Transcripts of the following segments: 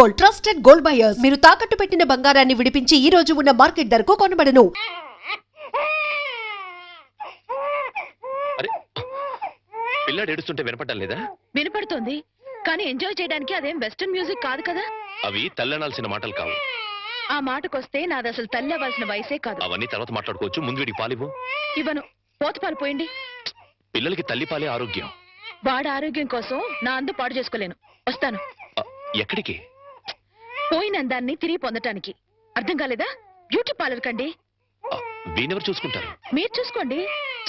Gold trusted gold buyers. మీరు తాకట్టు పెట్టిన బంగారాన్ని విడిపించి ఈ రోజు ఉన్న మార్కెట్ ధరకు కొనబడను. అరే పిల్లాడు ఏడుస్తుంటే వినపడ్డం లేదా? వినపడుతోంది. కానీ ఎంజాయ్ చేయడానికి అదేం వెస్టర్న్ మ్యూజిక్ కాదు కదా? అవి తల్లనాల్సిన మాటలు కావు. ఆ మాటకొస్తే నాది అసలు తల్లి అవ్వాల్సిన వయసే కాదు. అవన్నీ తర్వాత మాట్లాడుకోవచ్చు. ముందు వీడికి పాలివ్వు. ఇవ్వను. పోతపాలు పోయండి. పిల్లలకి తల్లి పాలే ఆరోగ్యం. వాడి ఆరోగ్యం కోసం నా అందు పాడు చేసుకోలేను. వస్తాను. ఆ, ఎక్కడికి? పోయిన అందాన్ని తిరిగి పొందటానికి. అర్థం కాలేదా? బ్యూటీ పార్లర్ కండి. వీణెవరు చూసుకుంటారు? మీరు చూసుకోండి.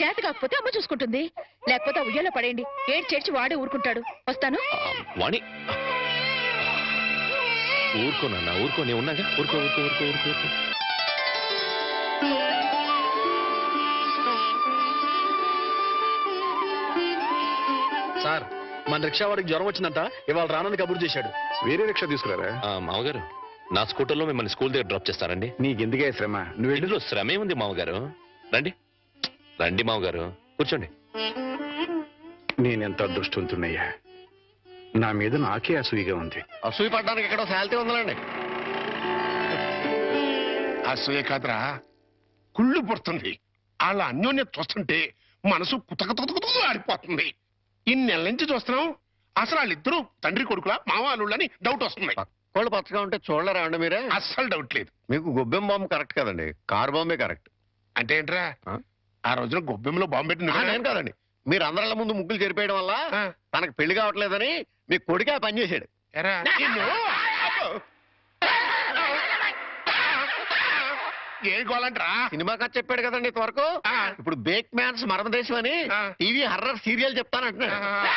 చేత కాకపోతే అమ్మ చూసుకుంటుంది. లేకపోతే ఆ ఉయ్యాలో పడేయండి. ఏడు చేర్చి వాడే ఊరుకుంటాడు. వస్తాను? వాణి. ఊరుకో నాన్న ఊరుకో. నేను ఉన్నాగా? ఊరుకో ఊరుకో ఊరుకో ఊరుకో ఊరుకో. సార్ మన రిక్షా వాడికి జ్వరం వచ్చిందంట ఇవాళ రానని కబురు చేశాడు. వేరే రిక్షా తీసుకురారా? ఆ, మామగారు నా స్కూటర్లో మిమ్మల్ని స్కూల్ దగ్గర డ్రాప్ చేస్తారండి. నీకెందుకే శ్రమ? నువ్వు ఇందులో శ్రమే ఉంది మామగారు రండి. రండి మామగారు కూర్చోండి. నేనెంత అదృష్టవంతున్నయ్యా నా మీద నాకే అసూయగా ఉంది. అసూయ పడ్డానికి ఎక్కడో శాలిటీ ఉందండి అసూయ కాదురా. కుళ్ళు పుడుతుంది. వాళ్ళ అన్యోన్యత చూస్తుంటే మనసు కుతకతుకుతుకు ఆడిపోతుంది ఇన్ని నెలల నుంచి చూస్తున్నాం అసలు వాళ్ళిద్దరూ తండ్రి కొడుకులా? మావాళ్ళని డౌట్ వస్తుంది. కోళ్ళు పచ్చగా ఉంటే చూడలేరా అండి మీరే? అస్సలు డౌట్ లేదు. మీకు గొబ్బెం బాంబు కరెక్ట్ కదండి. Car Bombay correct. అంటే ఏంట్రా? ఆ? రోజున గొబ్బెంలో బాంబు పెట్టి నువ్వే నేను కాదండి. మీరు అందరిళ్ళ ముందు ముగ్గులు చెరిపేయడం వల్ల. తనకు పెళ్ళి కావట్లేదని మీ కొడుకే ఆ ఏం సినిమా కథ చెప్పాడు కదండి ఇంతవరకు ఆ. ఇప్పుడు బేక్ మ్యాన్స్ మరణదేశం అని ఆ. టీవీ హర్రర్ సీరియల్ చెప్తానంటున్నాడు మరి?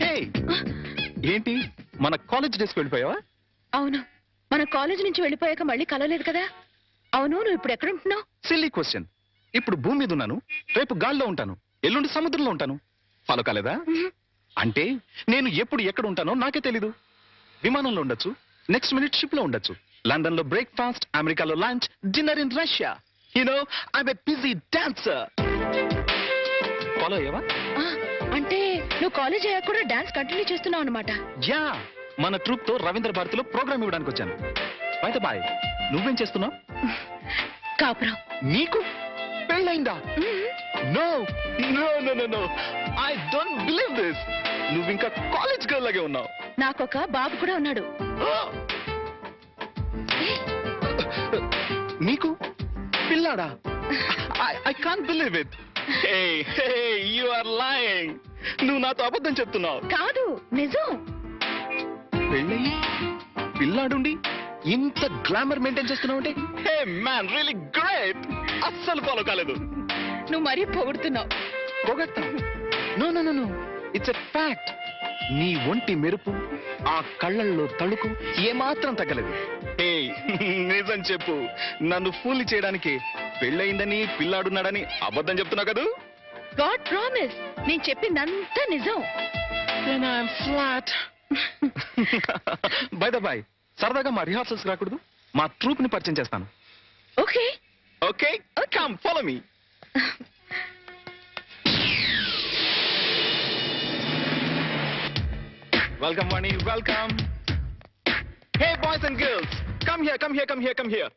హే ఏంటి? మన కాలేజ్ డేస్కి వెళ్ళిపోయావా? అవును. మన కాలేజ్ నుంచి వెళ్ళిపోయాక మళ్ళీ కలవలేదు కదా? అవును నువ్వు ఇప్పుడు ఎక్కడ ఉంటున్నావు? సిల్లీ క్వశ్చన్ ఇప్పుడు భూమి మీద ఉన్నాను రేపు గాల్లో ఉంటాను ఎల్లుండి సముద్రంలో ఉంటాను. ఫాలో కాలేదా? అంటే నేను ఎప్పుడు ఎక్కడ ఉంటానో నాకే తెలీదు. విమానంలో ఉండొచ్చు నెక్స్ట్ మినిట్ షిప్లో ఉండొచ్చు. లండన్లో బ్రేక్ఫాస్ట్ అమెరికాలో lunch dinner in Russia you know I'm a busy dancer follow అయ్యావా ఆ, అంటే నువ్వు కాలేజ్ అయ్యాక కూడా డాన్స్ కంటిన్యూ చేస్తున్నావు అనమాట యా మన ట్రూప్తో రవీంద్ర భారతిలో ప్రోగ్రామ్ ఇవ్వడానికి వచ్చాను. బాయ్ నువ్వేం చేస్తున్నావు? కాపురం. నీకు పెళ్ళైందా? No no no no no I don't believe this నువ్వు ఇంకా కాలేజ్ గర్ల్ లాగే ఉన్నావు. నాకొక బాబు కూడా ఉన్నాడు. నీకు పిల్లాడా? I can't believe it hey hey you are lying నువ్వు నాతో అబద్ధం చెప్తున్నావు. కాదు నిజం. పెళ్ళయి పిల్లాడుండి ఇంత గ్లామర్ మెయింటైన్ చేస్తున్నావు అంటే హే మ్యాన్ రియలీ గ్రేట్ అస్సలు ఫాలో కాలేదు. నువ్వు మరీ పొగుడుతున్నావు. పొగట్టా no no no it's a fact నీ ఒంటి మెరుపు ఆ కళ్ళల్లో తళుకు ఏమాత్రం తగ్గలేదు. ఏ నిజం చెప్పు. నన్ను ఫూల్ చేయడానికి పెళ్ళయిందని పిల్లాడున్నాడని అబద్ధం చెప్తున్నావు కదూ? గాడ్ ప్రామిస్ నేను చెప్పిందంతా నిజం. ఫ్లాట్ బై ద బాయ్ సరదాగా మా రిహార్సల్స్ రాకూడదు. మా ట్రూప్ని పరిచయం చేస్తాను. Okay. Okay come follow me welcome Vani welcome hey boys and girls come here come here come here come here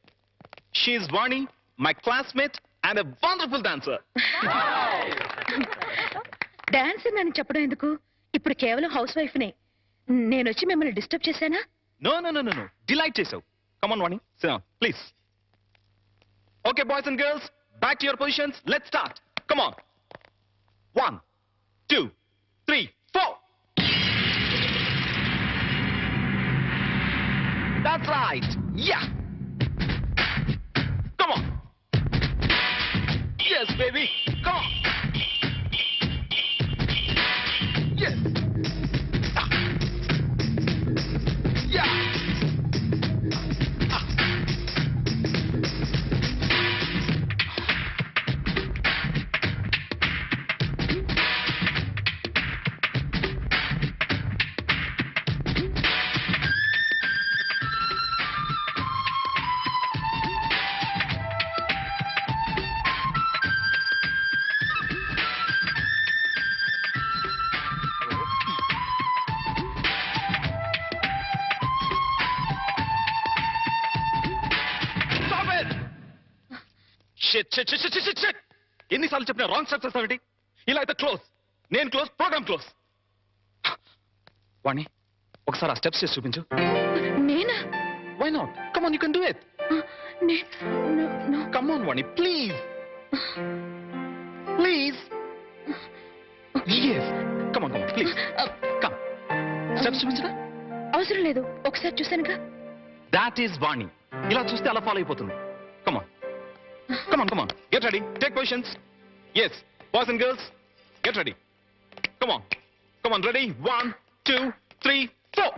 she Vani my classmate and a wonderful dancer dance అని చెప్పడం ఎందుకు? ఇప్పుడు కేవలం హౌస్ వైఫ్ నే. నేను వచ్చి మిమ్మల్ని disturb చేశానా? No, no, no, no, no. Delight yourself. Come on, Vani. Sit down. Please. Okay, boys and girls. Back to your positions. Let's start. Come on. One, two, three, four. That's right. Yeah. Come on. Yes, baby. Come on. Yes. ఎన్నిసార్లు చెప్పిన wrong steps వేస్తావేంటి ఇలా అయితే close నేను close programme close వాణి ఒకసారి ఆ steps చేసి చూపించు. నేనా? Why not come on you can do it. Come on Vani please please yes come on come on please come steps చూపించరా? అవసరం లేదు. ఒకసారి చూసానుగా దాట్ ఈస్ వాణి. ఇలా చూస్తే అలా ఫాలో అయిపోతుంది. Come on, come on. Get ready. Take positions. Yes. Boys and girls, get ready. Come on. Come on, ready? One, two, three, four.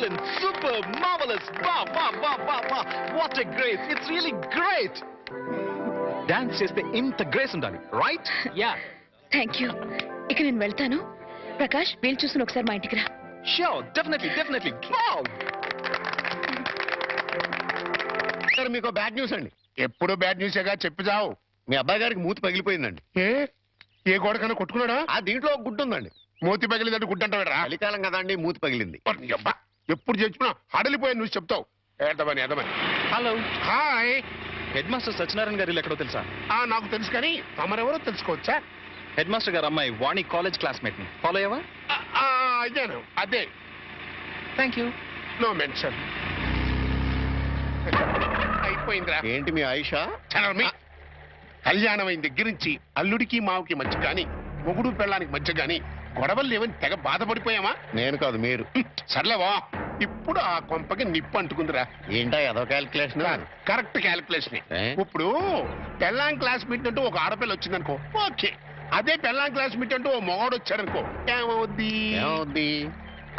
Excellent! Super! Marvelous! Wow, wow, wow, wow, wow! What a grace! It's really great! Dance చేస్తే ఇంత grace ఉండాలి right yeah thank you ఇక నేను వెళ్తాను. ప్రకాష్ వీలు చూసుకుని ఒకసారి మా ఇంటికి రా. షూర్ డెఫినెట్లీ డెఫినెట్లీ సార్ మీకు బ్యాడ్ న్యూస్ అండి. ఎప్పుడు బ్యాడ్ న్యూసేగా చెప్పి చావు. మీ అబ్బాయి గారికి మూతి పగిలిపోయిందండి. ఏ? ఏ గోడకన్నా కొట్టుకున్నాడా? ఆ దీంట్లో ఒక గుడ్డు ఉందండి మూతి పగిలిదంటే గుడ్డంటావేరా చలికాలం కదా అండి మూతి పగిలింది. అబ్బా! ఎప్పుడు చచ్చినా హడలిపోయా నువ్వు చెప్తావు. ఏదమని ఏదమని hello. Hi. Head master Satyanarayana garu ఎక్కడో తెలుసా? ఆ నాకు తెలుసు కానీ తమరెవరో తెలుసుకోవచ్చా? హెడ్ మాస్టర్ గారు అమ్మాయి వాణి కాలేజ్ క్లాస్మేట్ని ఫాలో అయ్యావా? అదేను అదే. Thank you. No mention. అయిపోయిందిరా. ఏంటి మీ ఆయిషా? చనర్మి కళ్యాణం అయిన దగ్గర నుంచి అల్లుడికి మావుకి మధ్య గాని మొగుడు పెళ్ళానికి మధ్య గాని గొడవలు లేవని తెగ బాధపడిపోయామా? నేను కాదు మీరు. సర్లేవా ఇప్పుడు ఆ కొంపకి నిప్పు అంటుకుందిరా. ఏంటా ఏదో క్యాల్కులేషన్ కరెక్ట్ క్యాలిక్యులేషన్? ఇప్పుడు పెళ్ళాం క్లాస్ మీట్ అంటూ ఒక ఆడపిల్ల వచ్చిందనుకో. ఓకే. అదే పెళ్ళాం క్లాస్ మీట్ అంటూ ఓ మొగాడు వచ్చాడనుకో. ఏమవుద్ది? ఏమవుద్ది?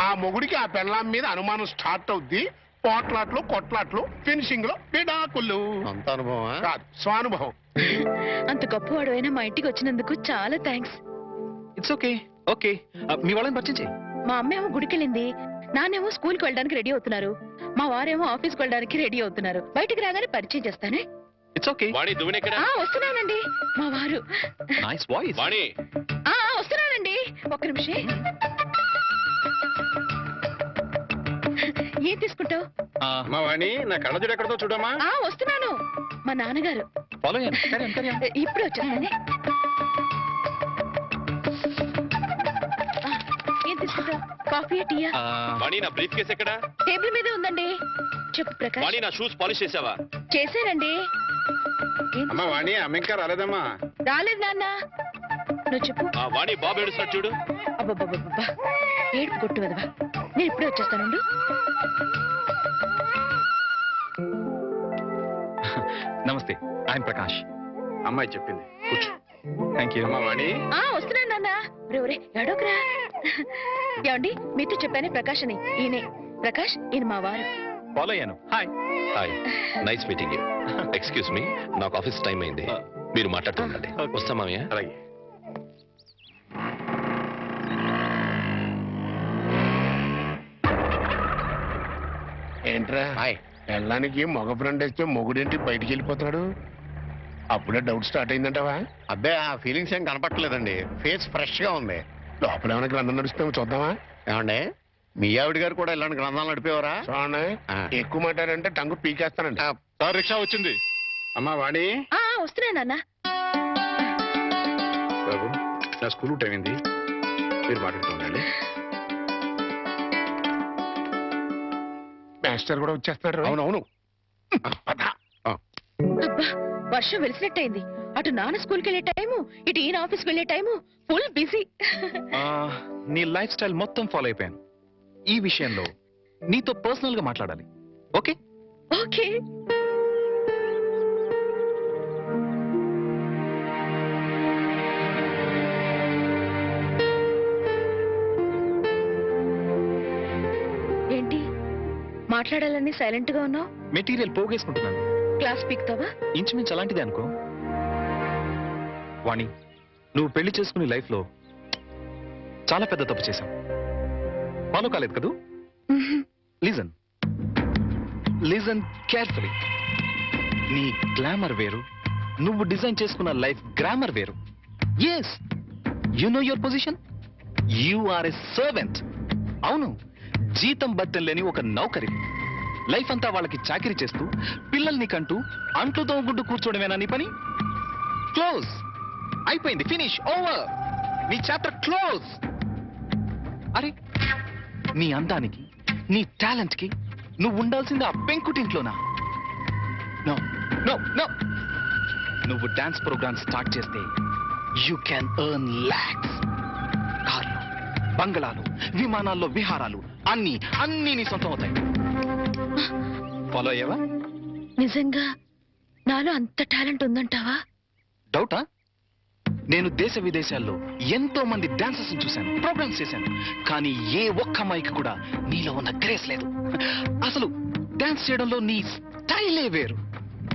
ఆ మొగుడికి ఆ పెళ్ళాం మీద అనుమానం స్టార్ట్ అవుద్ది. పోట్లాట్లు కొట్లాట్లు ఫినిషింగ్లో పిడాకులు. అంత అనుభవమా? కాదు స్వానుభవం. అంత గొప్పవాడు అయినా మా ఇంటికి వచ్చినందుకు చాలా థ్యాంక్స్ ఇట్స్ ఓకే ఓకే మీ వాళ్ళని పరిచయం చేయి. మా అమ్మేమో గుడికెళ్ళింది నాన్నేమో స్కూల్కి వెళ్ళడానికి రెడీ అవుతున్నారు మా వారేమో ఆఫీస్కి వెళ్ళడానికి రెడీ అవుతున్నారు బయటికి రాగానే పరిచయం చేస్తానే? ఇట్స్ ఓకే వాణి దువ్వెనెక్కడ ఆ వస్తున్నానండి మా వారు. Nice voice Vani. ఆ ఆ, వస్తున్నానండి ఒక్క నిమిషం. ఏం తీసుకుంటావు? మా వాణి నా కళ్ళజోడు ఎక్కడతో చూడమ్మా. ఆ వస్తున్నాను మా నాన్నగారు. ఫాలో అయ్యాను. ఇప్పుడు వచ్చేస్తానే? తీసుకుంటావు కాఫీ టీయా? ఆ, వాణి నా బ్రీఫ్ కేస్ ఎక్కడ? టేబుల్ మీదే ఉందండి. చెప్పు ప్రకాష్. వాణి నా షూస్ పాలిష్ చేసావా? చేశానండి. అమ్మా వాణి అమ్మ ఇంకా రాలేదమ్మా. రాలేదు నాన్న. నువ్వు చెప్పు. ఆ వాణి బాబు ఏడుస్తాడు చూడు. అబ్బబ్బబ్బబ్బా ఏడుపు కొట్టు వదవా నేను ఇప్పుడే వచ్చేస్తానుండు నమస్తే ఐఎమ్ ప్రకాష్. అమ్మాయి చెప్పింది. కూర్చో. థ్యాంక్ యూ అమ్మా వాణి. ఆ వస్తున్నాను నాన్న. ఒరే ఒరే ఎడోకరా ఏమండి? మీతో చెప్పానే ప్రకాష్ అని. ఈయనే. ప్రకాష్ ఈయన మా వారు. ఫాలో అయ్యాను. Hi. Hi. Nice meeting you. Excuse me నాకు ఆఫీస్ టైం అయింది. మీరు మాట్లాడుతూ ఉండండి. వస్తాం మామయ్య. అలాగే. ఏంట్రా? హాయ్. వెళ్ళడానికి మగ ఫ్రెండ్ వేస్తే మొగుడేంటి బయటికి వెళ్ళిపోతున్నాడు? అప్పుడే డౌట్ స్టార్ట్ అయిందంటావా? అబ్బే ఆ ఫీలింగ్స్ ఏం కనపట్లేదండి ఫేస్ ఫ్రెష్గా ఉంది. లోపల ఏమైనా గ్రంథం నడుస్తామో చూద్దామా? ఏమండి? మీ ఆవిడ గారు కూడా ఇలాంటి గ్రంథాలు నడిపేవారా? చూడండి ఆ. ఎక్కువ మాట్లాడంటే టంగు పీకేస్తానండి. సార్ రిక్షా వచ్చింది. అమ్మా వాణి. ఆ ఆ, వస్తున్నా నాన్న. బాబు నా స్కూల్ టైం అయింది. మీరు మాట్లాడుతూ ఉండండి. మాస్టర్ కూడా వచ్చేస్తున్నారు అవునవును. అబ్బా వర్షం వెలిసినట్టయింది. అటు నాన్న స్కూల్కి వెళ్ళే టైము ఇటు ఈయన ఆఫీస్కి వెళ్ళే టైము ఫుల్ బిజీ. ఆ, నీ లైఫ్ స్టైల్ మొత్తం ఫాలో అయిపోయాను. ఈ విషయంలో నీతో పర్సనల్గా మాట్లాడాలి. ఓకే? ఓకే. ఏంటి? మాట్లాడాలని సైలెంట్గా ఉన్నావు? మెటీరియల్ పోగేసుకుంటున్నాను. క్లాస్ పీక్తావా? ఇంచుమించు అలాంటిదే అనుకో. వాణి నువ్వు పెళ్ళి చేసుకునే లైఫ్లో చాలా పెద్ద తప్పు చేశావు. ఫాలో కాలేదు కదూ? లిజన్ లిజన్ కేర్ఫుల్లీ నీ గ్లామర్ వేరు నువ్వు డిజైన్ చేసుకున్న లైఫ్ గ్రామర్ వేరు. Yes you know your position you are a servant అవును జీతం బద్దం లేని ఒక నౌకరి. లైఫ్ అంతా వాళ్ళకి చాకరీ చేస్తూ పిల్లల్ని కంటూ అంట్లు తోగుడ్డు కూర్చోవడమేనా నీ పని? క్లోజ్ అయిపోయింది. ఫినిష్ ఓవర్ నీ చాప్టర్ క్లోజ్ అరే నీ అందానికి నీ టాలెంట్కి నువ్వు ఉండాల్సింది ఆ పెంకుటింట్లోనా? నో నో నో నువ్వు డాన్స్ ప్రోగ్రామ్ స్టార్ట్ చేస్తే యూ క్యాన్ ఎర్న్ లాక్స్ కార్లు బంగళాలు విమానాల్లో విహారాలు అన్ని అన్ని నీ సొంతం అవుతాయి. ఫాలో అయ్యావా? నిజంగా నాలో అంత టాలెంట్ ఉందంటావా? డౌటా నేను దేశ విదేశాల్లో ఎంతో మంది డాన్సర్స్ చూశాను ప్రోగ్రామ్స్ చేశాను. కానీ ఏ ఒక్క అమ్మాయికి కూడా నీలో ఉన్న గ్రేస్ లేదు. అసలు డాన్స్ చేయడంలో నీ స్టైలే వేరు.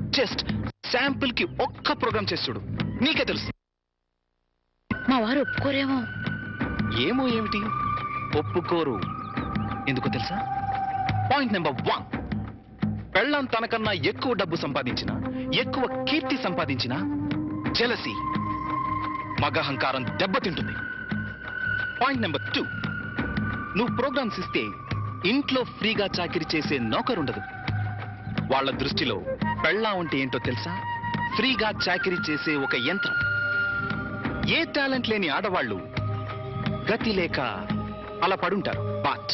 జస్ట్ శాంపుల్కి ఒక్క ప్రోగ్రామ్ చేసి చూడు. నీకే తెలుసు. మా వారు ఒప్పుకోరేమో. ఏమో ఏమిటి? ఒప్పుకోరు. ఎందుకో తెలుసా? పాయింట్ నెంబర్ వన్ పెళ్ళం తనకన్నా ఎక్కువ డబ్బు సంపాదించిన ఎక్కువ కీర్తి సంపాదించిన జలసి మగహంకారం దెబ్బతింటుంది. పాయింట్ నెంబర్ టూ నువ్వు ప్రోగ్రామ్స్ ఇస్తే ఇంట్లో ఫ్రీగా చాకిరి చేసే నౌకరుండదు. వాళ్ళ దృష్టిలో పెళ్ళా ఉంటే ఏంటో తెలుసా? ఫ్రీగా చాకరీ చేసే ఒక యంత్రం. ఏ టాలెంట్ లేని ఆడవాళ్ళు గతి లేక అలా పడుంటారు బట్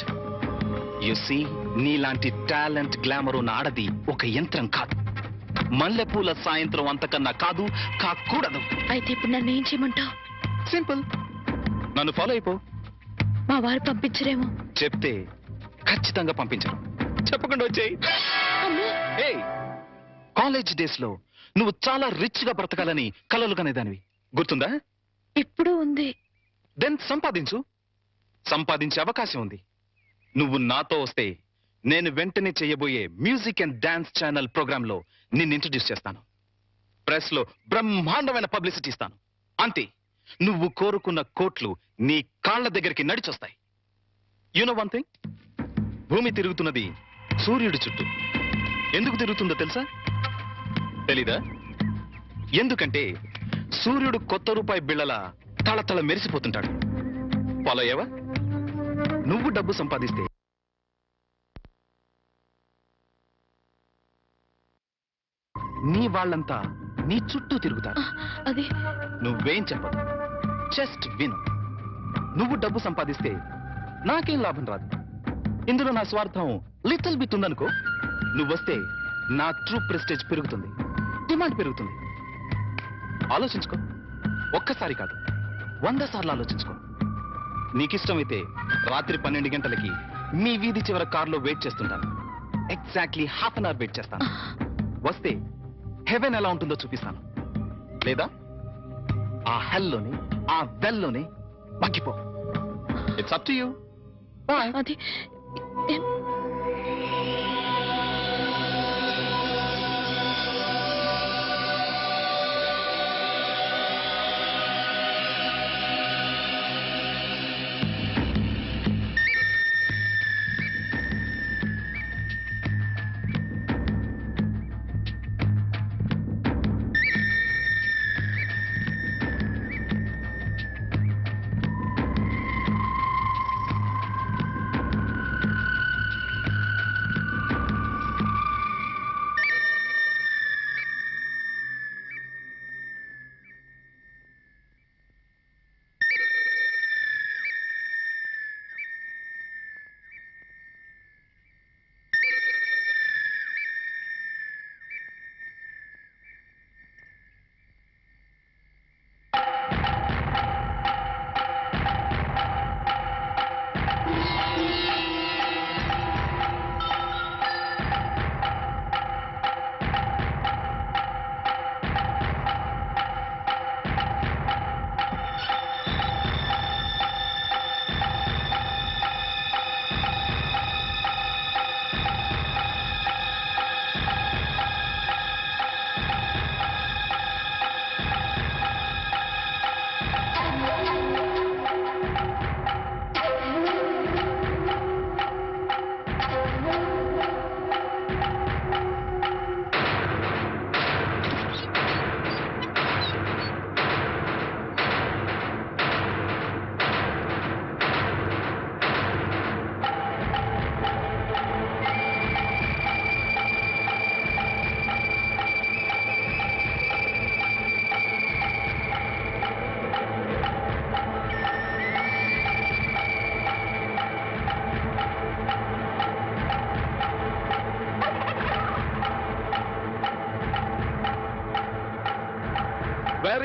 యు సీ నీలాంటి టాలెంట్ గ్లామర్ ఉన్న ఆడది ఒక యంత్రం కాదు. మల్లెపూల సాయంత్రం అంతకన్నా కాదు కాకూడదు. అయితే ఇప్పుడు నన్ను ఏం చేయమంటావు? సింపుల్. నన్ను ఫాలో అయిపో. మా వారు పంపించరేమో. చెప్తే ఖచ్చితంగా పంపించరు. చెప్పకుండా వచ్చేయి. కాలేజ్ డేస్లో నువ్వు చాలా రిచ్గా బ్రతకాలని కలలు కనేదానివి. గుర్తుందా? ఇప్పుడు ఉంది. దెన్ సంపాదించు. సంపాదించే అవకాశం ఉంది. నువ్వు నాతో వస్తే నేను వెంటనే చేయబోయే మ్యూజిక్ అండ్ డాన్స్ ఛానల్ ప్రోగ్రామ్లో నిన్ను ఇంట్రడ్యూస్ చేస్తాను. ప్రెస్లో బ్రహ్మాండమైన పబ్లిసిటీ ఇస్తాను. అంతే నువ్వు కోరుకున్న కోట్లు నీ కాళ్ళ దగ్గరికి నడిచొస్తాయి. యూనో వన్ థింగ్ భూమి తిరుగుతున్నది సూర్యుడి చుట్టూ. ఎందుకు తిరుగుతుందో తెలుసా? తెలీదా? ఎందుకంటే సూర్యుడు కొత్త రూపాయి బిళ్ళల తళతళ మెరిసిపోతుంటాడు. ఫాలో అయ్యావా? నువ్వు డబ్బు సంపాదిస్తే నీ వాళ్ళంతా నీ చుట్టూ తిరుగుతారు. అది నువ్వేం చెప్పదు జస్ట్ విను నువ్వు డబ్బు సంపాదిస్తే నాకేం లాభం రాదు. ఇందులో నా స్వార్థం లిటిల్ బిట్ ఉందనుకో నువ్వొస్తే నా ట్రూ ప్రెస్టేజ్ పెరుగుతుంది. డిమాండ్ పెరుగుతుంది. ఆలోచించుకో. ఒక్కసారి కాదు వంద సార్లు ఆలోచించుకో. నీకిష్టమైతే రాత్రి పన్నెండు గంటలకి మీ వీధి చివర కారులో వెయిట్ చేస్తుంటాను. Exactly half an hour wait చేస్తాను. వస్తే హెవెన్ ఎలా ఉంటుందో చూపిస్తాను. లేదా? ఆ హెల్లోనే ఆ వెల్లోనే మగ్గిపో. It's up to you boy అది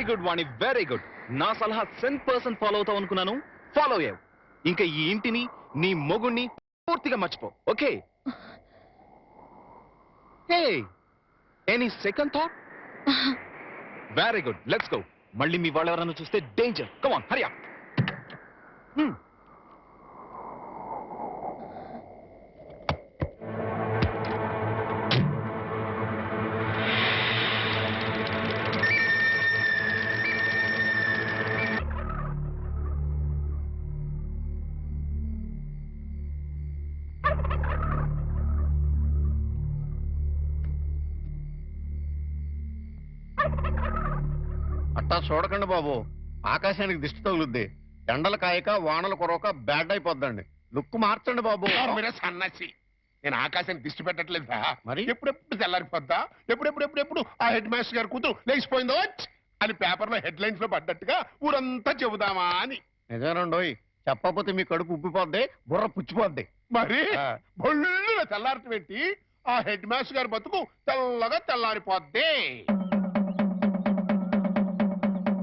గుడ్ వాణి వెరీ గుడ్. నా సలహా సెన్ పర్సన్ ఫాలో అవుతావు అనుకున్నాను. ఫాలో అయ్యావు ఇంకా ఈ ఇంటిని నీ మొగుణ్ణి పూర్తిగా మర్చిపో okay? Hey any second thought very good let's go మళ్ళీ మీ వాళ్ళు ఎవరైనా చూస్తే డేంజర్ కమాన్ హరియా అట్టా చూడకండి బాబు. ఆకాశానికి దిష్టి తగులుద్ది. ఎండలు కాయక వానలు కొరవక బ్యాడ్ అయిపోద్దండి. లుక్ మార్చండి బాబు. మీరే సన్నసి. నేను ఆకాశాన్ని దిష్టి పెట్టట్లేదా మరి? ఎప్పుడెప్పుడు తెల్లారిపోద్దా? ఎప్పుడెప్పుడు ఎప్పుడెప్పుడు? ఆ హెడ్ మాస్టర్ గారు కూతురు లేచిపోయిందో! అని పేపర్లో హెడ్ లైన్స్లో పడ్డట్టుగా ఊరంతా చెబుదామా అని. నిజమేనండోయ్ చెప్పకపోతే మీ కడుపు ఉబ్బిపోద్ది బుర్ర పుచ్చిపోద్ది. మరి? ఆ. బొల్లున తెల్లారటం ఏంటి? ఆ హెడ్ మాస్టర్ గారి బతుకు తెల్లగా తెల్లారిపోద్ది.